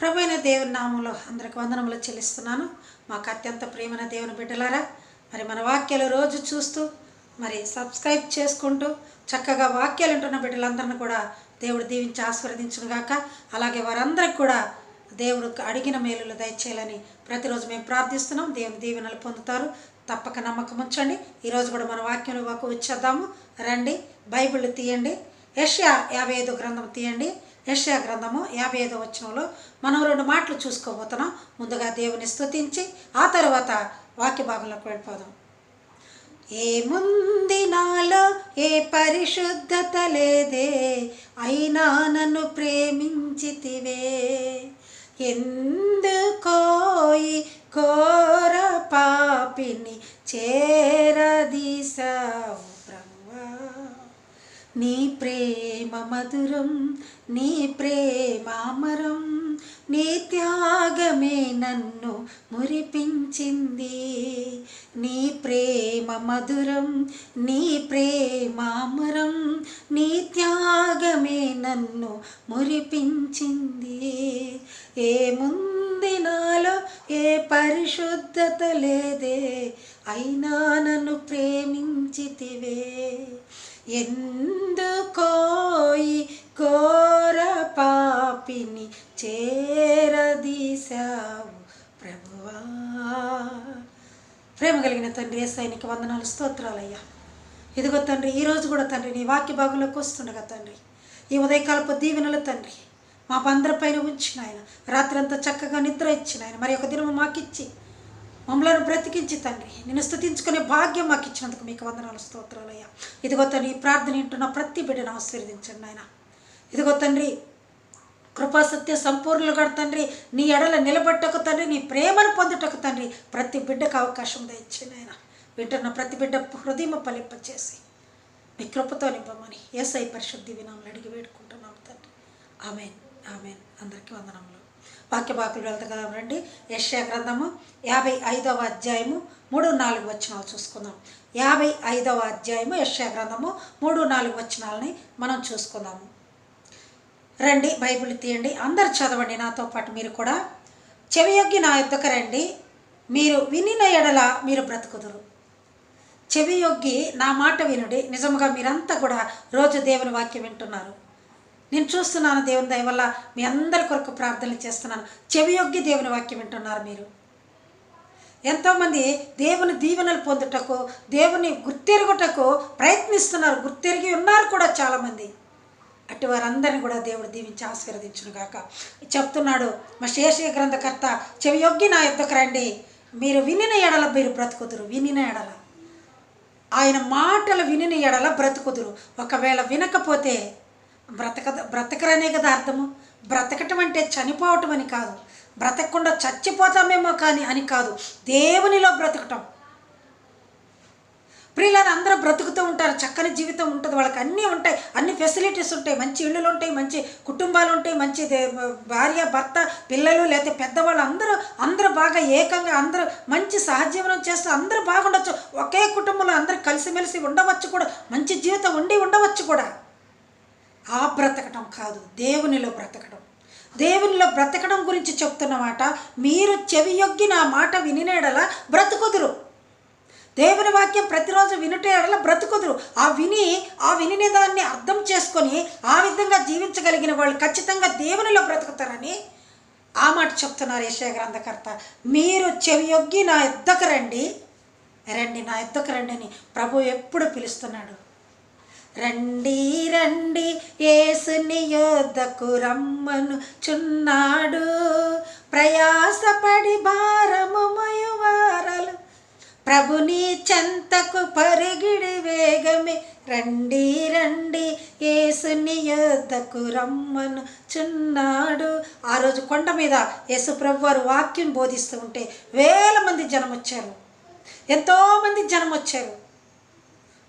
ప్రభైన దేవుని నామంలో అందరికి వందనములు చెల్లిస్తున్నాను. మాకు అత్యంత ప్రియమైన దేవుని బిడ్డలారా మరి మన వాక్యాలు రోజు చూస్తూ మరి సబ్స్క్రైబ్ చేసుకుంటూ చక్కగా వాక్యాలు వింటున్న బిడ్డలందరిని కూడా దేవుడు దీవించి ఆశీర్వదించును గాక. అలాగే వారందరికి కూడా దేవుడు అడిగిన మేలులు దయచేయాలని ప్రతిరోజు మేము ప్రార్థిస్తున్నాం. దేవుని దీవెనలు పొందుతారు. తప్పక నమ్మకం ఉంచండి. ఈరోజు కూడా మన వాక్యంలో వాకు వచ్చేద్దాము రండి బైబిల్ తీయండి. యష్యా యాభై ఐదు గ్రంథం తీయండి. యష్యా గ్రంథము యాభై ఐదో వచనంలో మనం రెండు మాటలు చూసుకోబోతున్నాం. ముందుగా దేవుని స్తుతించి ఆ తర్వాత వాక్య భాగంలోకి వెళ్ళిపోదాం. ఏముంది నాలో? ఏ పరిశుద్ధత లేదే? అయినా నన్ను ప్రేమించితివే. ఎందుకోయి కోర పాపిని చేరదీసావు నీ ప్రేమ మధురం నీ ప్రేమామరం నీ త్యాగమే నన్ను మురిపించింది. నీ ప్రేమ మధురం నీ ప్రేమామరం నీ త్యాగమే నన్ను మురిపించింది. ఏముంది నాలో ఏ పరిశుద్ధత లేదే అయినా నన్ను ప్రేమించితివే. ఎందుకోయి కోర పాపిని చేరదీశావు ప్రభువా? ప్రేమ కలిగిన తండ్రి ఏసైనికి వందనాలు స్తోత్రాలయ్యా. ఇదిగో తండ్రి ఈరోజు కూడా తండ్రి నీ వాక్య భాగంలోకి వస్తుండగా తండ్రి. ఈ ఉదయకాలపు దీవెనలు తండ్రి మా పందరపైన ఉంచిన ఆయన రాత్రి అంతా చక్కగా నిద్ర ఇచ్చిన ఆయన మరి ఒక దినము మాకిచ్చి మమ్మలను బ్రతికించి తండ్రి నిన్ను స్థుతించుకునే భాగ్యం మాకు ఇచ్చినందుకు మీకు వందనాలు స్తోత్రాలయ్యా ఇదిగో తండ్రి ప్రార్థన వింటున్న ప్రతి బిడ్డను ఆశీర్వదించండి ఆయన ఇదిగో తండ్రి కృపాసత్య సంపూర్ణులుగా తండ్రి నీ ఎడల నిలబట్టకు తండ్రి నీ ప్రేమను పొందుటకు తండ్రి ప్రతి బిడ్డకు అవకాశం దయచేయండి ఆయన వింటున్న ప్రతి బిడ్డ హృదయం పలింపచేసి మీ కృపతో నింపమని ఏసై పరిశుద్ధి వినామలు అడిగి వేడుకుంటున్నాం తండ్రి. Amen amen. అందరికీ వందనములు. వాక్య బాకులు వెళ్తా రండి. యశ్యా గ్రంథము యాభై ఐదవ అధ్యాయము మూడు నాలుగు వచనాలు చూసుకుందాం. యాభై ఐదవ అధ్యాయము యశ్యా గ్రంథము మూడు నాలుగు వచనాలని మనం చూసుకుందాము. రండి. బైబిల్ తీయండి. అందరు చదవండి. నాతో పాటు మీరు కూడా. చెవియొగ్గి నా యుద్ధకు రండి. మీరు వినిన ఎడల మీరు బ్రతుకుదురు. చెవియొగ్గి నా మాట వినుడి. నిజముగా మీరంతా కూడా రోజు దేవుని వాక్యం వింటున్నారు. నేను చూస్తున్నాను దేవుని దయ వల్ల మీ అందరి కొరకు ప్రార్థనలు చేస్తున్నాను. చెవియొగ్గి దేవుని వాక్యం వింటున్నారు మీరు. ఎంతోమంది దేవుని దీవెనలు పొందుటకు దేవుని గుర్తెరుగుటకు ప్రయత్నిస్తున్నారు. గుర్తెరిగి ఉన్నారు కూడా చాలామంది. అటు వారందరిని కూడా దేవుడు దీవించి ఆశీర్వదించును గాక చెప్తున్నాడు మా శేష గ్రంథకర్త చెవియొగ్గి నా యుద్ధకు రండి. మీరు వినిన ఎడల మీరు బ్రతుకుదురు. వినిన ఎడల. ఆయన మాటలు వినిన ఎడల బ్రతుకుదురు. ఒకవేళ వినకపోతే బ్రతక బ్రతకరనే కదా అర్థము? బ్రతకటం అంటే చనిపోవటం అని కాదు. బ్రతకకుండా చచ్చిపోతామేమో కానీ అని కాదు. దేవునిలో బ్రతకటం. ప్రియులారు అందరూ బ్రతుకుతూ ఉంటారు. చక్కని జీవితం ఉంటుంది. వాళ్ళకి అన్నీ ఉంటాయి. అన్ని ఫెసిలిటీస్ ఉంటాయి. మంచి ఇళ్ళు ఉంటాయి. మంచి కుటుంబాలు ఉంటాయి. మంచి దే- భార్య భర్త పిల్లలు లేకపోతే పెద్దవాళ్ళు అందరూ అందరూ బాగా ఏకంగా అందరూ మంచి సహజీవనం చేస్తూ అందరూ బాగుండొచ్చు. ఒకే కుటుంబంలో అందరూ కలిసిమెలిసి ఉండవచ్చు కూడా. మంచి జీవితం ఉండి ఉండవచ్చు కూడా. ఆ బ్రతకటం కాదు దేవునిలో బ్రతకడం దేవునిలో బ్రతకడం గురించి చెప్తున్నమాట మీరు చెవియొగ్గి నా మాట వినినేడల బ్రతుకుదురు. దేవుని వాక్యం ప్రతిరోజు వినుటేడల బ్రతుకుదురు. ఆ విని ఆ వినిన దాన్ని అర్థం చేసుకొని ఆ విధంగా జీవించగలిగిన వాళ్ళు ఖచ్చితంగా దేవునిలో బ్రతుకుతారని ఆ మాట చెప్తున్నారు యశయ గ్రంథకర్త. మీరు చెవియొగ్గి నా ఎద్దకు రండి. రండి నా ఎద్దకు రండి అని ప్రభు ఎప్పుడు పిలుస్తున్నాడు. రండి రండి ఏసుని యోధకు రమ్మను చున్నాడు. ప్రయాసపడి భారము మయువారలు. ప్రభుని చెంతకు పరిగిడి వేగమే. రండి రండి ఏసుని యోధకు రమ్మను చున్నాడు. ఆ రోజు కొండ మీద యేసు ప్రభు వారు వాక్యం బోధిస్తూ ఉంటే వేల మంది జనం వచ్చారు ఎంతోమంది జనం వచ్చారు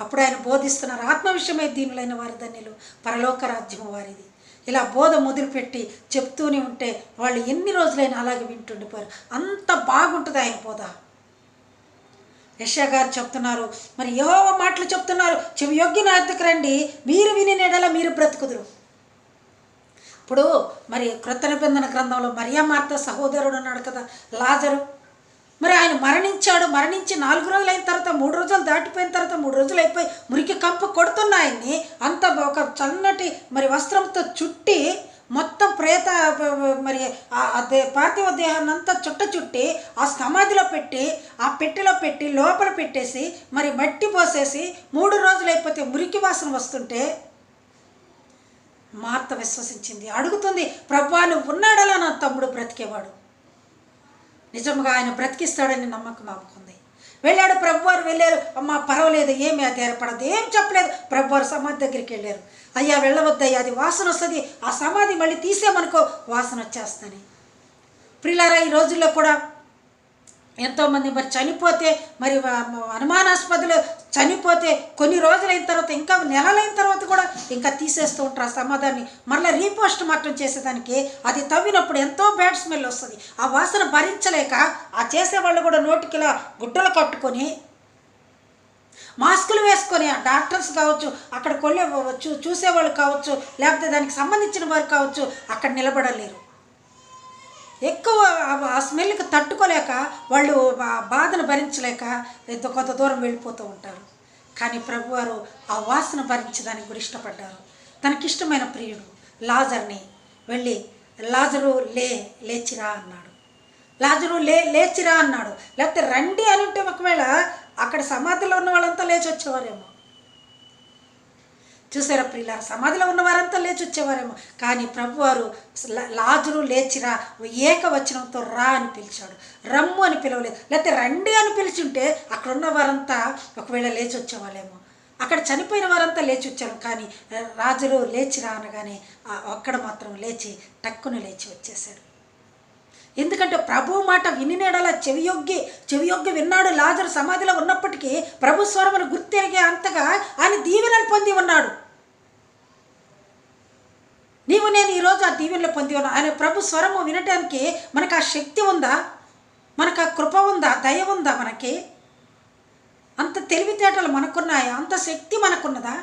అప్పుడు ఆయన బోధిస్తున్నారు. ఆత్మ విషయమై దీనులైన వారి ధన్యులు పరలోక రాజ్యం వారిది. ఇలా బోధ మొదలుపెట్టి చెప్తూనే ఉంటే వాళ్ళు ఎన్ని రోజులైనా అలాగే వింటుండిపోయారు. అంత బాగుంటుంది ఆయన బోధ. యశా గారు చెప్తున్నారు మరి యెహోవ మాటలు చెప్తున్నారు చెవి యోగ్యన రండి. మీరు విని నెడల మీరు బ్రతుకుదురు. ఇప్పుడు మరి కృత నిబంధన గ్రంథంలో మరియా మార్త సహోదరుడు ఉన్నాడు కదా లాజరు. మరి ఆయన మరణించాడు మరణించి నాలుగు రోజులు అయిన తర్వాత మూడు రోజులు దాటిపోయిన తర్వాత మూడు రోజులు అయిపోయి మురికి కంప కొడుతున్న ఆయన్ని అంత ఒక చల్లటి మరి వస్త్రంతో చుట్టి మొత్తం ప్రేత మరి ఆ- పార్థివ దేహాన్ని అంతా చుట్ట చుట్టి ఆ సమాధిలో పెట్టి ఆ పెట్టెలో పెట్టి లోపల పెట్టేసి మరి మట్టి పోసేసి మూడు రోజులు అయిపోతే మురికి వాసన వస్తుంటే మార్త విశ్వసించింది. అడుగుతుంది ప్రభా నువ్వు ఉన్నాడలా నా తమ్ముడు బ్రతికేవాడు? నిజంగా ఆయన బ్రతికిస్తాడని నమ్మకం ఆపుకుంది వెళ్ళాడు ప్రభువారు వెళ్ళారు. అమ్మ పర్వాలేదు ఏమీ అది ఏర్పడదు ఏం చెప్పలేదు. ప్రభువారు సమాధి దగ్గరికి వెళ్ళారు. అయ్యా వెళ్ళవద్దయ్యా అది వాసన వస్తుంది. ఆ సమాధి మళ్ళీ తీసేమనుకో వాసన వచ్చేస్తాని ప్రిలారా ఈ రోజుల్లో కూడా ఎంతోమంది మరి చనిపోతే మరి అనుమానాస్పదలు చనిపోతే కొన్ని రోజులైన తర్వాత ఇంకా నెలలైన తర్వాత కూడా ఇంకా తీసేస్తూ ఉంటారు ఆ సమాధాన్ని. మరలా రీపోస్ట్ మార్టం చేసేదానికి అది తవ్వినప్పుడు ఎంతో బ్యాడ్ స్మెల్ వస్తుంది. ఆ వాసన భరించలేక ఆ చేసేవాళ్ళు కూడా నోటికిలా గుడ్డలు కట్టుకొని మాస్కులు వేసుకొని డాక్టర్స్ కావచ్చు అక్కడ కొల్లే చూ చూసేవాళ్ళు కావచ్చు లేకపోతే దానికి సంబంధించిన వారు కావచ్చు అక్కడ నిలబడలేరు. ఎక్కువ ఆ- స్మెల్కి తట్టుకోలేక వాళ్ళు ఆ బాధను భరించలేక ఎంతో కొంత దూరం వెళ్ళిపోతూ ఉంటారు. కానీ ప్రభువారు ఆ వాసన భరించడానికి కూడా ఇష్టపడ్డారు. తనకిష్టమైన ప్రియుడు లాజర్ని వెళ్ళి లాజరు లే లేచిరా అన్నాడు. లాజరు లే లేచిరా అన్నాడు. లేకపోతే రండి అని ఉంటే ఒకవేళ అక్కడ సమాధిలో ఉన్న వాళ్ళంతా లేచి వచ్చేవారేమో. చూసారా ప్రియుల సమాధిలో ఉన్న వారంతా లేచి వచ్చేవారేమో. కానీ ప్రభువారు లా- లాజరు లేచిరా ఏకవచనంతో రా అని పిలిచాడు. రమ్ము అని పిలవలేదు. లేకపోతే రండి అని పిలిచుంటే అక్కడ ఉన్న వారంతా ఒకవేళ లేచి వచ్చేవాళ్ళేమో. అక్కడ చనిపోయిన వారంతా లేచి వచ్చారు. కానీ రాజులు లేచిరా అనగానే అక్కడ ఒక్కడ మాత్రం లేచి టక్కున లేచి వచ్చేసాడు ఎందుకంటే ప్రభు మాట వినినేడలా చెవియొగ్గి చెవియొగ్గి విన్నాడు లాజరు సమాధిలో ఉన్నప్పటికీ ప్రభు స్వరమును గుర్తెరిగే అంతగా ఆయన దీవెనలు పొంది ఉన్నాడు నీవు నేను ఈరోజు ఆ దీవెనలు పొంది ఉన్నాం ఆయన ప్రభు స్వరము వినటానికి మనకు ఆ శక్తి ఉందా? మనకు ఆ కృప ఉందా? దయ ఉందా మనకి? అంత తెలివితేటలు మనకున్నాయా? అంత శక్తి మనకున్నదా?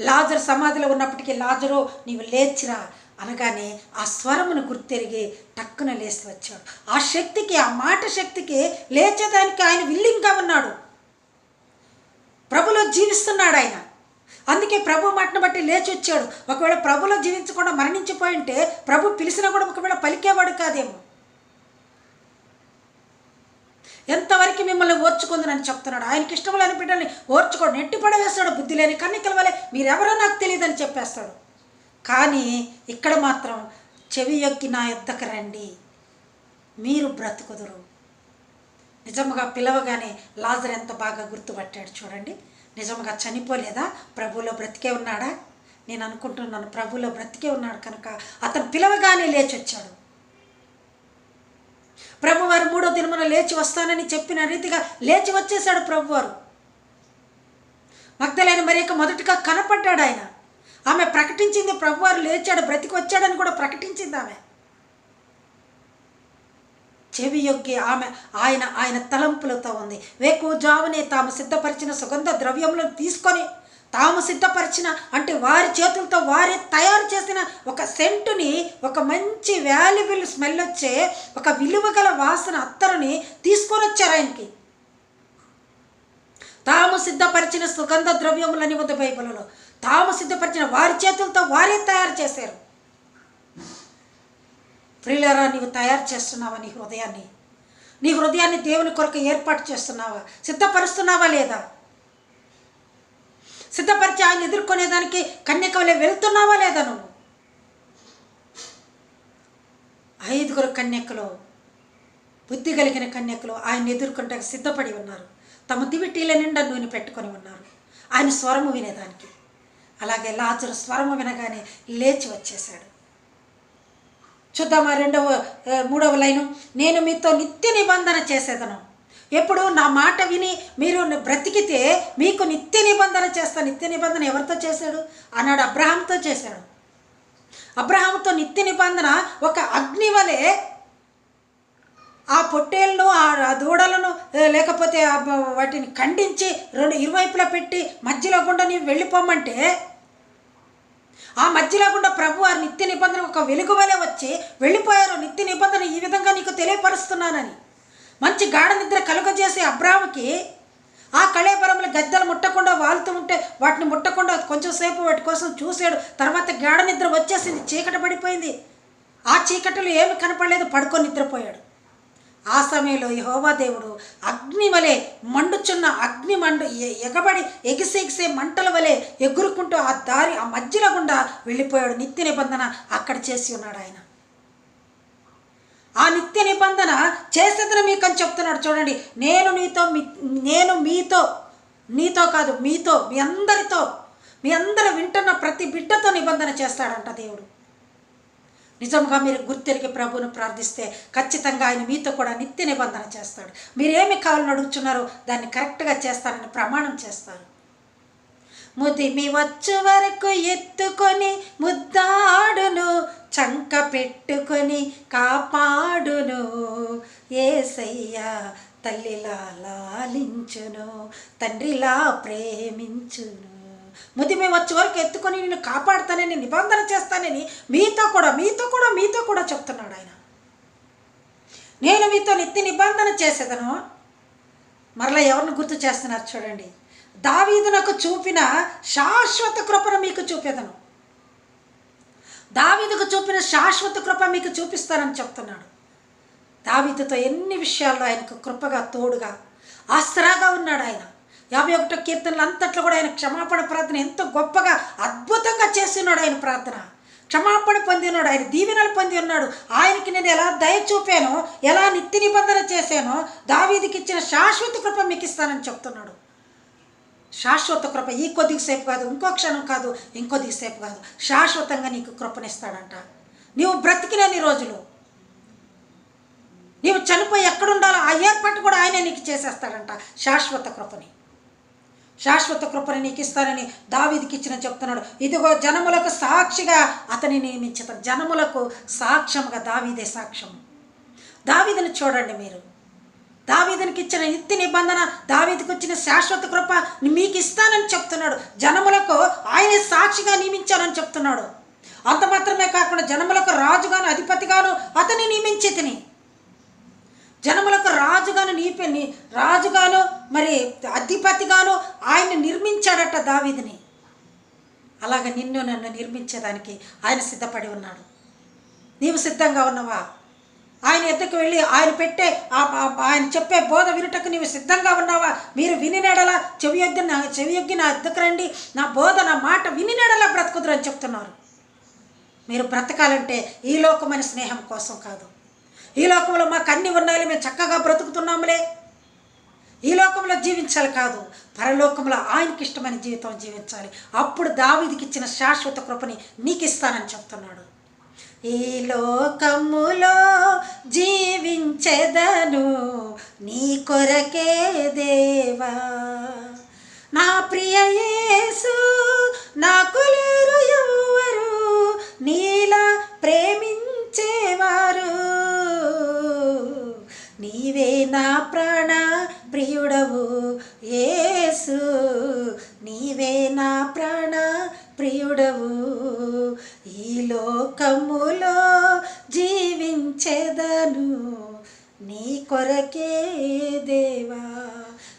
లాజరు సమాధిలో ఉన్నప్పటికీ లాజరు నీవు లేచిరా. అనగానే ఆ స్వరమును గుర్తెరిగి టక్కున లేచి వచ్చాడు. ఆ శక్తికి ఆ మాట శక్తికి లేచేదానికి ఆయన విల్లింగ్గా ఉన్నాడు. ప్రభులో జీవిస్తున్నాడు ఆయన. అందుకే ప్రభు మాటను బట్టి లేచి వచ్చాడు ఒకవేళ ప్రభులో జీవించకుండా మరణించిపోయి ఉంటే ప్రభు పిలిచినా కూడా ఒకవేళ పలికేవాడు కాదేమో. ఎంతవరకు మిమ్మల్ని ఓర్చుకుందని చెప్తున్నాడు. ఆయనకి ఇష్టం లేని బిడ్డల్ని ఓర్చుకోడు నెట్టి పడవేస్తాడు బుద్ధి లేని కన్నికల వలె మీరెవరో నాకు తెలియదని చెప్పేస్తాడు. కానీ ఇక్కడ మాత్రం చెవి యొక్కి నా యొద్దకు రండి. మీరు బ్రతుకుదురు. నిజముగా పిలవగానే లాజర్ ఎంత బాగా గుర్తుపట్టాడు చూడండి. నిజంగా చనిపోలేదా? ప్రభువులో బ్రతికే ఉన్నాడా? నేను అనుకుంటున్నాను ప్రభువులో బ్రతికే ఉన్నాడు కనుక అతను పిలవగానే లేచి వచ్చాడు ప్రభువారు మూడో దినమున లేచి వస్తానని చెప్పిన రీతిగా లేచి వచ్చేశాడు ప్రభువారు. మగ్ధలైన మరియక మొదటిగా కనపడ్డాడు ఆయన. ఆమె ప్రకటించింది ప్రభువారు లేచాడు బ్రతికి వచ్చాడని కూడా ప్రకటించింది ఆమె. చెవియొగ్గి ఆమె ఆయన ఆయన తలంపులతో ఉంది. వేకు తాము సిద్ధపరిచిన సుగంధ ద్రవ్యములను తీసుకొని తాము సిద్ధపరిచిన అంటే వారి చేతులతో వారే తయారు చేసిన ఒక సెంటుని ఒక మంచి వాల్యుబుల్ స్మెల్ వచ్చే ఒక విలువగల వాసన అత్తరుని తీసుకొని వచ్చారు ఆయనకి. తాము సిద్ధపరిచిన సుగంధ ద్రవ్యములని ఉంది బైబిల్లో. తాము సిద్ధపరిచిన వారి చేతులతో వారే తయారు చేశారు. ప్రియులరా నీవు తయారు చేస్తున్నావా నీ హృదయాన్ని? నీ హృదయాన్ని దేవుని కొరకు ఏర్పాటు చేస్తున్నావా? సిద్ధపరుస్తున్నావా లేదా? సిద్ధపరిచి ఆయన ఎదుర్కొనేదానికి కన్యకవలే వెళ్తున్నావా లేదా నువ్వు? ఐదుగురు కన్యకలు బుద్ధి కలిగిన కన్యకలు ఆయన ఎదుర్కొంటే సిద్ధపడి ఉన్నారు. తమ దివిటీల నిండా నూనె పెట్టుకొని ఉన్నారు. ఆయన స్వరము వినేదానికి. అలాగే లాజరు స్వరము వినగానే లేచి వచ్చేశాడు. చూద్దామా రెండవ మూడవ లైను? నేను మీతో నిత్య నిబంధన చేసేదను. ఎప్పుడు నా మాట విని మీరు బ్రతికితే మీకు నిత్య నిబంధన చేస్తా. నిత్య నిబంధన ఎవరితో చేశాడు? అన్నాడు అబ్రహాంతో చేశాడు. అబ్రహాంతో నిత్య నిబంధన ఒక అగ్ని వలె ఆ పొట్టేళ్ళను ఆ దూడలను లేకపోతే వాటిని ఖండించి రెండు ఇరువైపులా పెట్టి మధ్యలో గుండా నీవు వెళ్ళిపోమంటే ఆ మధ్యలో కూడా ప్రభు వారి నిత్య నిబంధన ఒక వెలుగు వలె వచ్చి వెళ్ళిపోయారు. నిత్య నిబంధన ఈ విధంగా నీకు తెలియపరుస్తున్నానని. మంచి గాఢ నిద్ర కలుగజేసే అబ్రాహ్మకి ఆ కళేపరంలో గద్దెలు ముట్టకుండా వాలుతూ ఉంటే వాటిని ముట్టకుండా కొంచెం సేపు వాటి కోసం చూశాడు. తర్వాత గాఢ నిద్ర వచ్చేసింది. చీకటి పడిపోయింది. ఆ చీకటిలో ఏమి కనపడలేదు. పడుకొని నిద్రపోయాడు. ఆ సమయంలో యహోవా దేవుడు అగ్ని వలె మండుచున్న అగ్ని మండు ఎగబడి ఎగిసి ఎగిసే మంటల వలె ఎగురుకుంటూ ఆ దారి ఆ మధ్యలో గుండా వెళ్ళిపోయాడు. నిత్య నిబంధన అక్కడ చేసి ఉన్నాడు ఆయన. ఆ నిత్య నిబంధన చేసేదని మీకు అని చెప్తున్నాడు. చూడండి నేను నీతో మీ- నేను మీతో నీతో కాదు మీతో మీ అందరితో మీ అందరూ వింటున్న ప్రతి బిడ్డతో నిబంధన చేస్తాడంట దేవుడు. నిజంగా మీరు గుర్తెరిగి ప్రభువును ప్రార్థిస్తే ఖచ్చితంగా ఆయన మీతో కూడా నిత్య నిబంధన చేస్తాడు. మీరేమి కావాలని అడుగుతున్నారో దాన్ని కరెక్ట్గా చేస్తానని ప్రమాణం చేస్తారు. ముదిమి వచ్చు వరకు ఎత్తుకొని ముద్దాడును చంక పెట్టుకొని కాపాడును. ఏసయ్యా తల్లిలా లాలించును తండ్రిలా ప్రేమించును. ముదిమి వచ్చే వరకు ఎత్తుకొని నేను కాపాడుతానని నిబంధన చేస్తానని మీతో కూడా మీతో కూడా మీతో కూడా చెప్తున్నాడు ఆయన. నేను మీతో నిత్య నిబంధన చేసేదను. మరలా ఎవరిని గుర్తు చేస్తున్నారు చూడండి. దావీదునకు చూపిన శాశ్వత కృపను మీకు చూపేదను. దావీదుకు చూపిన శాశ్వత కృప మీకు చూపిస్తానని చెప్తున్నాడు. దావీదుతో ఎన్ని విషయాల్లో ఆయనకు కృపగా తోడుగా ఆసరాగా ఉన్నాడు ఆయన. యాభై ఒకటో కీర్తనలు అంతట్లో కూడా ఆయన క్షమాపణ ప్రార్థన ఎంతో గొప్పగా అద్భుతంగా చేస్తున్నాడు ఆయన ప్రార్థన. క్షమాపణ పొంది ఉన్నాడు ఆయన దీవెనలు పొంది ఉన్నాడు. ఆయనకి నేను ఎలా దయ చూపానో ఎలా నిత్య నిబంధన చేశానో దావీదికి ఇచ్చిన శాశ్వత కృప మీకు ఇస్తానని చెప్తున్నాడు. శాశ్వత కృప ఈ కొద్దిగా సేపు కాదు ఇంకో క్షణం కాదు ఇంకో సేపు కాదు. శాశ్వతంగా నీకు కృపనిస్తాడంట. నీవు బ్రతికినని రోజులు. నీవు చనిపోయి ఎక్కడుండాలో ఆ ఏర్పాటు కూడా ఆయనే నీకు చేసేస్తాడంట శాశ్వత కృపని. శాశ్వత కృపని నీకు ఇస్తానని దావిదికి ఇచ్చిన చెప్తున్నాడు. ఇదిగో జనములకు సాక్షిగా అతని నియమించుతాడు జనములకు సాక్ష్యముగా దావీదే సాక్ష్యం దావీదని చూడండి మీరు. దావీదనికి ఇచ్చిన నిత్య నిబంధన దావీదికి వచ్చిన శాశ్వత కృప మీకు ఇస్తానని చెప్తున్నాడు. జనములకు ఆయన సాక్షిగా నియమించానని చెప్తున్నాడు. అంత మాత్రమే కాకుండా జనములకు రాజుగాను అధిపతిగాను అతని నియమించి తిని జనములకు రాజుగాను నీపి రాజుగాను మరి అధిపతిగాను ఆయన నిర్మించాడట దావిదిని. అలాగ నిన్ను నన్ను నిర్మించేదానికి ఆయన సిద్ధపడి ఉన్నాడు. నీవు సిద్ధంగా ఉన్నావా? ఆయన ఎద్దకు వెళ్ళి ఆయన పెట్టే ఆ- ఆయన చెప్పే బోధ వినుటకు నీవు సిద్ధంగా ఉన్నావా? మీరు వినినెడల చెవి యొగ్గి నా చెవి యొగ్గి నా ఎద్దకు రండి. నా బోధ నా మాట వినినెడల బ్రతకుదురు అని చెప్తున్నారు. మీరు బ్రతకాలంటే ఈ లోకమైన స్నేహం కోసం కాదు. ఈ లోకంలో మాకు అన్ని ఉన్నాయి మేము చక్కగా బ్రతుకుతున్నాములే. ఈ లోకంలో జీవించాలి కాదు పరలోకంలో ఆయనకి ఇష్టమైన జీవితం జీవించాలి. అప్పుడు దావిదికి ఇచ్చిన శాశ్వత కృపని నీకు ఇస్తానని చెప్తున్నాడు. ఈ లోకములో జీవించెదను నీ కొరకే దేవా. నా ప్రియే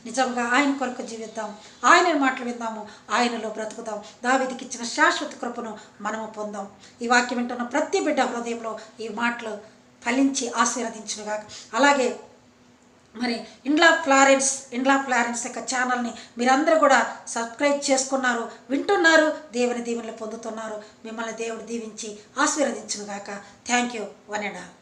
నిజంగా ఆయన కొరకు జీవిద్దాం. ఆయన మాటలు విందాము ఆయనలో బ్రతుకుదాం. దావిదికి ఇచ్చిన శాశ్వత కృపను మనము పొందాం. ఈ వాక్యం వింటున్న ప్రతి బిడ్డ హృదయంలో ఈ మాటలు ఫలించి ఆశీర్వదించునుగా. అలాగే మరి ఇండ్లా ఫ్లారెన్స్ ఇండ్లా ఫ్లారెన్స్ యొక్క ఛానల్ని మీరందరూ కూడా సబ్స్క్రైబ్ చేసుకున్నారు. వింటున్నారు. దేవుని దీవెనలు పొందుతున్నారు. మిమ్మల్ని దేవుడు దీవించి ఆశీర్వదించునుగాక. Thank you. One and all